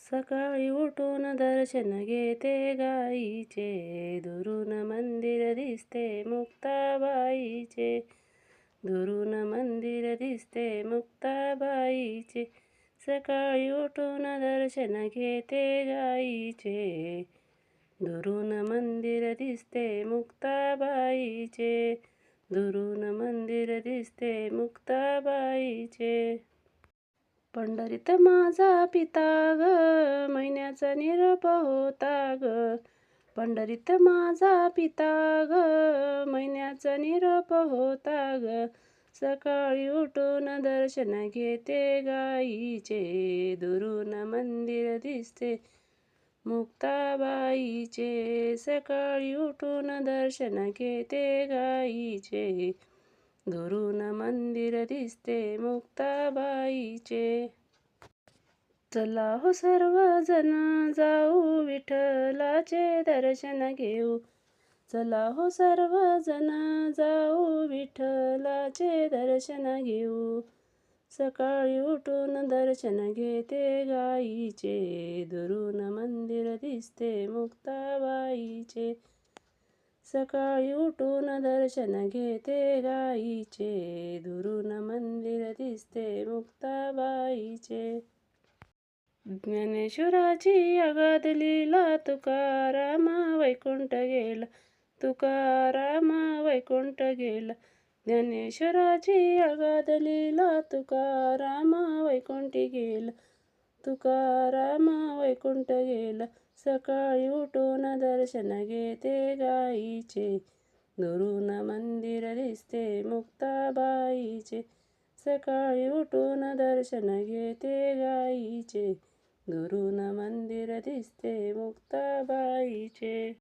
सकाळी उठून दर्शन घेते गाईचे. दुरून मंदिर दिसते मुक्ताबाईचे. दुरून मंदिर दिसते मुक्ताबाईचे. सकाळी उठून दर्शन घेते गाईचे. दुरून मंदिर दिसते मुक्ताबाईचे. दुरून मंदिर दिसते मुक्ताबाईचे. पंढरीत माझा पिता ग महिन्याचा निरप होता ग. पंढरीत माझा पिता ग महिन्याचा निरप होता ग. सकाळी उठून दर्शन घेते गाईचे दुरून मंदिर दिसते मुक्ताबाईचे. सकाळी उठून दर्शन घेते गाईचे दुरून मंदिर दिसते मुक्ताबाईचे. चला हो सर्वजण जाऊ विठ्ठलाचे दर्शन घेऊ. चला हो सर्वजण जाऊ विठ्ठलाचे दर्शन घेऊ. सकाळी उठून दर्शन घेते गाईचे. दुरून मंदिर दिसते मुक्ताबाईचे. सकाळी उठून दर्शन घेते गाईचे. दुरून मंदिर दिसते मुक्ताबाईचे. ज्ञानेश्वराची अगाध तुकारामा वैकुंठ गेला. तुकारामा वैकुंठ गेला. ज्ञानेश्वराची अगाध तुकारामा तुकाराम वैकुंठी गेला. तुकाराम वैकुंठ गेला. सकाळी उठून दर्शन घेते गाईचे. दुरून मंदिर दिसते मुक्ताबाईचे. सकाळी उठून दर्शन घेते गाईचे. दुरून मंदिर दिसते